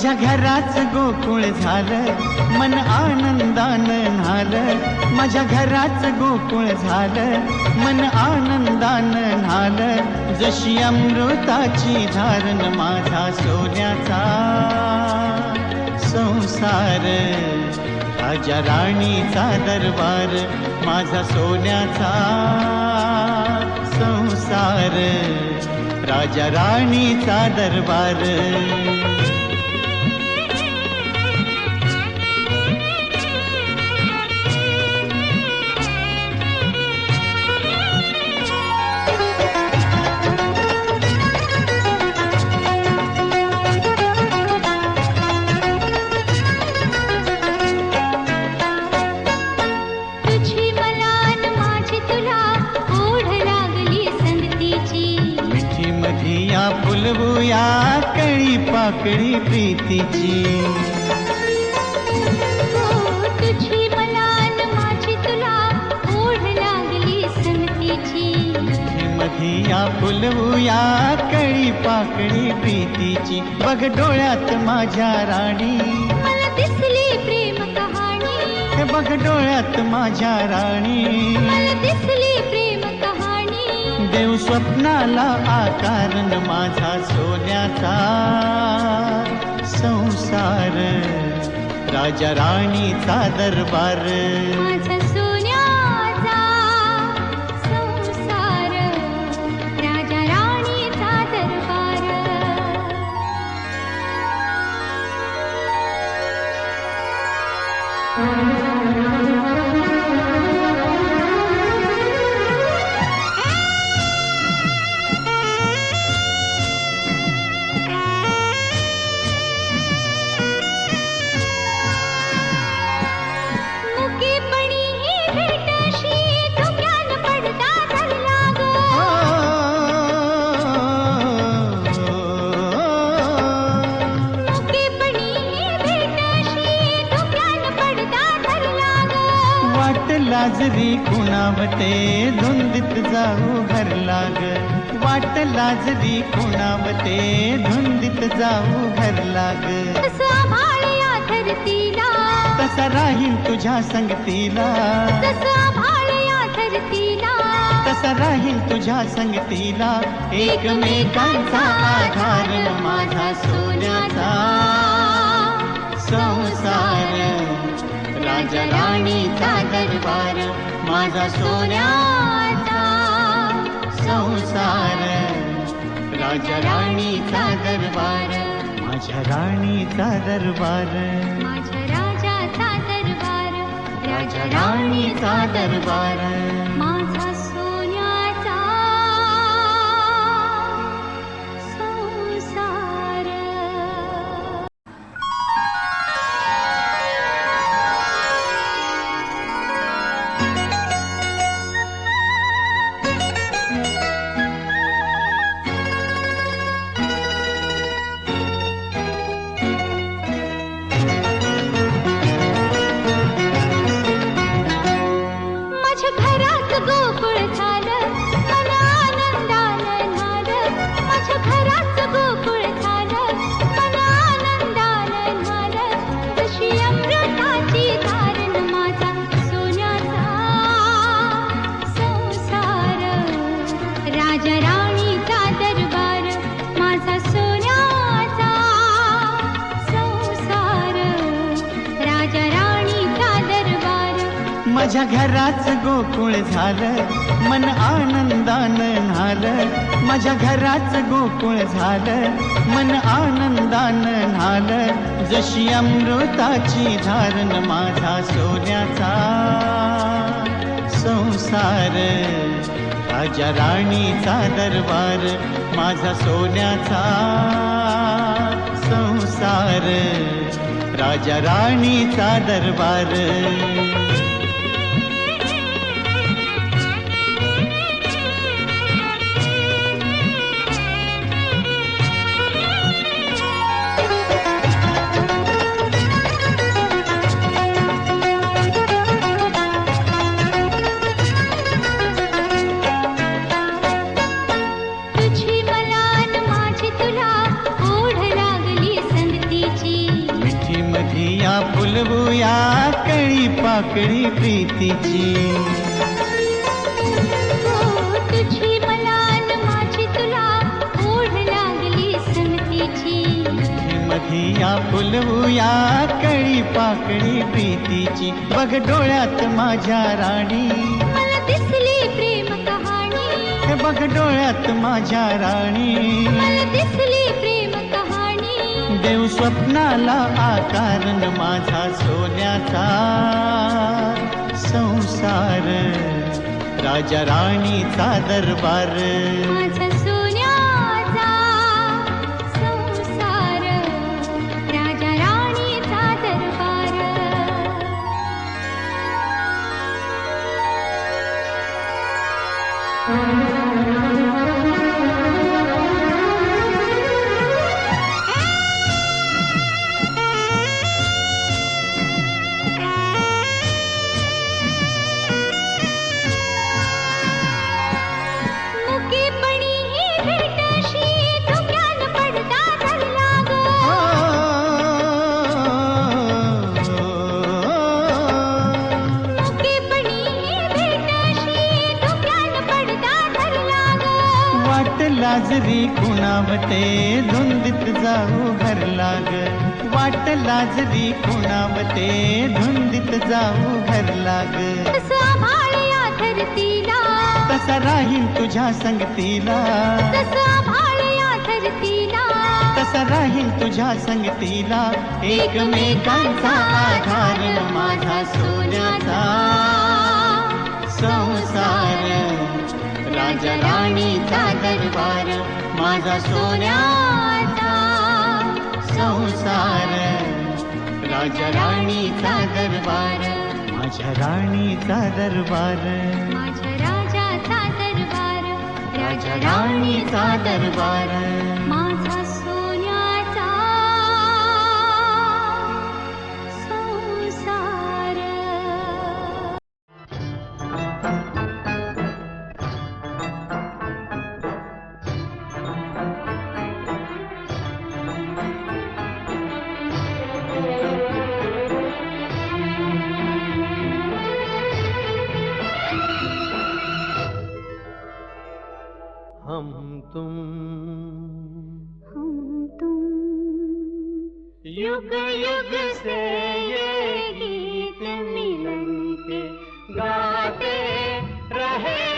माझ्या घराच गोकुळ झालं मन आनंदानं न्हालं. माझ्या घराच गोकुळ झालं मन आनंदानं न्हालं. जशी अमृताची धारण माझा सोन्याचा संसार राजा राणीचा दरबार माझा सोन्याचा संसार राजा राणीचा दरबार. मधिया फुलवूया कळी पाकळी प्रीतीची. मधिया फुलवूया कळी पाकळी प्रीतीची. बघ डोळ्यात माझ्या राणी. मला दिसली प्रेम कहाणी. बघ डोळ्यात माझ्या राणी. मला दिसली देव स्वप्नाला आकारण माझा सोन्याचा. संसार राजा राणीचा दरबार. माझा सोन्याचा संसार राजा राणीचा दरबार. वाट लाजरी कुणावते धुंदीत जाऊ घर लाग वाट लाजरी कुणावते धुंदीत जाऊ घर लाग तसं राहील तुझ्या संगतीला. तसा राहील तुझ्या संगतीला. एकमेकांचा आधार माझा सोन्याचा संसार राजा राणीचा दरबार माझा सोन्याचा संसार. राजा राणीचा दरबार माझ्या राणीचा दरबार माझ्या राजाचा दरबार राजा राणीचा दरबार माझ्या घराच गोकुळ झालं मन आनंदानं न्हालं. माझ्या घराच गोकुळ झालं मन आनंदानं न्हालं. जशी अमृताची धारण माझा सोन्याचा संसार राजा राणीचा दरबार माझा सोन्याचा संसार राजा राणीचा दरबार. या फुलवूया कळी पाकळी प्रीतीची हो तुझी मला न माझी तुला ओढ लागली संगतीची मधी या फुलवूया कळी पाकळी प्रीतीची बघ डोळ्यात माझ्या राणी। मला दिसली प्रेम कहाणी। हे बघ डोळ्यात माझ्या राणी। मला दिसली प्रेम कहाणी देव स्वप्नाला आकार न माझा सोन्याचा. संसार राजा राणीचा दरबार. लाजरी कुणावते धुंदीत जाऊ घर लाग वाट लाजरी कुणावते धुंदीत जाऊ घर लाग तसं राहील तुझ्या संगतीला. तसा राहील तुझ्या संगतीला. एकमेकांचा आधार माझा सोन्याचा संसार राजा राणीचा दरबार माझा सोन्याचा संसार. राजा राणीचा दरबार माझ्या राणीचा दरबार माझ्या राजाचा दरबार राजा राणीचा दरबार युग युग से ये गीत मिलन के गाते रहे।